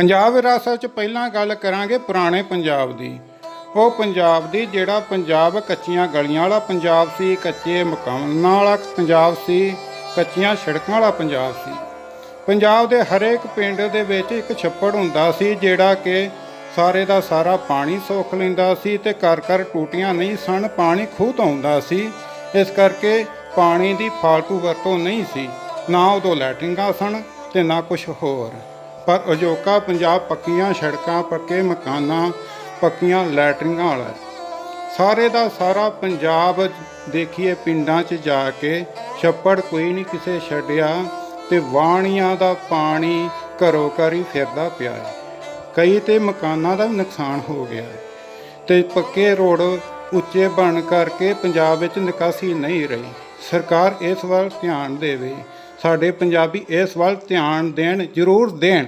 ਪੰਜਾਬ ਵਿਰਾਸਤ 'ਚ ਪਹਿਲਾਂ ਗੱਲ ਕਰਾਂਗੇ ਪੁਰਾਣੇ ਪੰਜਾਬ ਦੀ। ਉਹ ਪੰਜਾਬ ਦੀ ਜਿਹੜਾ ਪੰਜਾਬ ਕੱਚੀਆਂ ਗਲੀਆਂ ਵਾਲਾ ਪੰਜਾਬ ਸੀ, ਕੱਚੇ ਮਕਾਨਾਂ ਵਾਲਾ ਪੰਜਾਬ ਸੀ, ਕੱਚੀਆਂ ਸੜਕਾਂ ਵਾਲਾ ਪੰਜਾਬ ਸੀ। ਪੰਜਾਬ ਦੇ ਹਰੇਕ ਪਿੰਡ ਦੇ ਵਿੱਚ ਇੱਕ ਛੱਪੜ ਹੁੰਦਾ ਸੀ, ਜਿਹੜਾ ਕਿ ਸਾਰੇ ਦਾ ਸਾਰਾ ਪਾਣੀ ਸੋਖ ਲੈਂਦਾ ਸੀ ਤੇ ਘਰ ਘਰ ਟੂਟੀਆਂ ਨਹੀਂ ਸਨ, ਪਾਣੀ ਖੂਹ ਤੋਂ ਆਉਂਦਾ ਸੀ। ਇਸ ਕਰਕੇ ਪਾਣੀ ਦੀ ਫਾਲਤੂ ਵਰਤੋਂ ਨਹੀਂ ਸੀ। ਨਾ ਉਦੋਂ ਲੈਟਰਿੰਗਾਂ ਸਨ ਤੇ ਨਾ ਕੁਝ ਹੋਰ। ਪਰ ਅਜੋਕਾ ਪੰਜਾਬ ਪੱਕੀਆਂ ਸੜਕਾਂ, ਪੱਕੇ ਮਕਾਨਾਂ, ਪੱਕੀਆਂ ਲੈਟਰਿੰਗਾਂ ਵਾਲਾ ਸਾਰੇ ਦਾ ਸਾਰਾ ਪੰਜਾਬ ਦੇਖੀਏ ਪਿੰਡਾਂ 'ਚ ਜਾ ਕੇ ਛੱਪੜ ਕੋਈ ਨਹੀਂ ਕਿਸੇ ਛੱਡਿਆ ਤੇ ਵਾਣੀਆਂ ਦਾ ਪਾਣੀ ਘਰੋ ਘਰ ਹੀ ਫਿਰਦਾ ਪਿਆ ਹੈ। ਕਈ ਤੇ ਮਕਾਨਾਂ ਦਾ ਨੁਕਸਾਨ ਹੋ ਗਿਆ ਹੈ ਤੇ ਪੱਕੇ ਰੋਡ ਉੱਚੇ ਬਣ ਕਰਕੇ ਪੰਜਾਬ ਵਿੱਚ ਨਿਕਾਸੀ ਨਹੀਂ ਰਹੀ। ਸਰਕਾਰ ਇਸ ਵੱਲ ਧਿਆਨ ਦੇਵੇ, ਸਾਡੇ ਪੰਜਾਬੀ ਇਸ ਵੱਲ ਧਿਆਨ ਦੇਣ, ਜ਼ਰੂਰ ਦੇਣ।